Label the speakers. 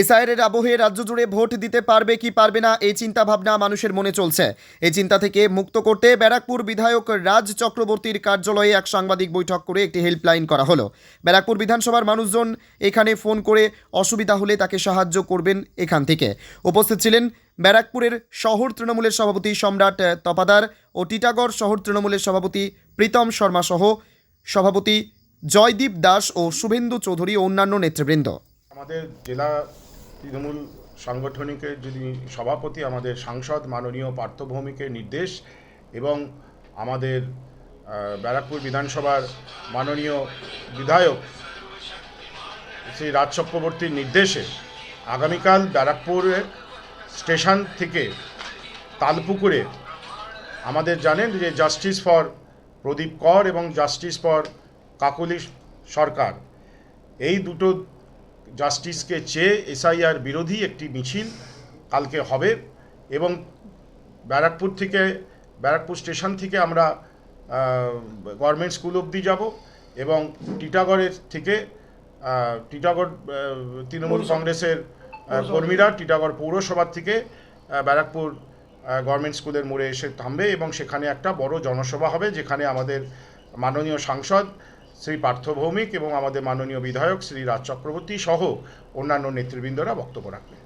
Speaker 1: এসআইয়ের আবহে রাজ্য জুড়ে ভোট দিতে পারবে কি পারবে না, এই চিন্তা ভাবনা মানুষের মনে চলছে। এই চিন্তা থেকে মুক্ত করতে ব্যারাকপুর বিধায়ক রাজ চক্রবর্তীর কার্যালয়ে এক সাংবাদিক বৈঠক করে একটি হেল্পলাইন করা হলো। ব্যারাকপুর বিধানসভার মানুষজন এখানে ফোন করে অসুবিধা হলে তাকে সাহায্য করবেন এখান থেকে। উপস্থিত ছিলেন ব্যারাকপুরের শহর তৃণমূলের সভাপতি সম্রাট তপাদার ও টিটাগড় শহর তৃণমূলের সভাপতি প্রীতম শর্মা সহ সভাপতি জয়দীপ দাস ও শুভেন্দু চৌধুরী ও অন্যান্য নেতৃবৃন্দ।
Speaker 2: আমাদের জেলা তৃণমূল সাংগঠনিকের যিনি সভাপতি, আমাদের সাংসদ মাননীয় পার্থ ভৌমিকের নির্দেশ এবং আমাদের ব্যারাকপুর বিধানসভার মাননীয় বিধায়ক শ্রী রাজ চক্রবর্তীর নির্দেশে আগামীকাল ব্যারাকপুরের স্টেশন থেকে তালপুকুরে আমাদের জানেন যে জাস্টিস ফর প্রদীপ কর এবং জাস্টিস ফর কাকুলি সরকার। এই দুটো জাস্টিসকে চেয়ে এসআইআর বিরোধী একটি মিছিল কালকে হবে এবং ব্যারাকপুর থেকে ব্যারাকপুর স্টেশন থেকে আমরা গভর্নমেন্ট স্কুল অবধি যাব এবং টিটাগড়ের থেকে টিটাগড় তৃণমূল কংগ্রেসের কর্মীরা টিটাগড় পৌরসভার থেকে ব্যারাকপুর গভর্নমেন্ট স্কুলের মোড়ে এসে থামবে এবং সেখানে একটা বড় জনসভা হবে যেখানে আমাদের মাননীয় সাংসদ শ্রী পার্থ ভৌমিক এবং আমাদের মাননীয় বিধায়ক শ্রী রাজ চক্রবর্তী সহ অন্যান্য নেতৃবৃন্দরা বক্তব্য রাখবেন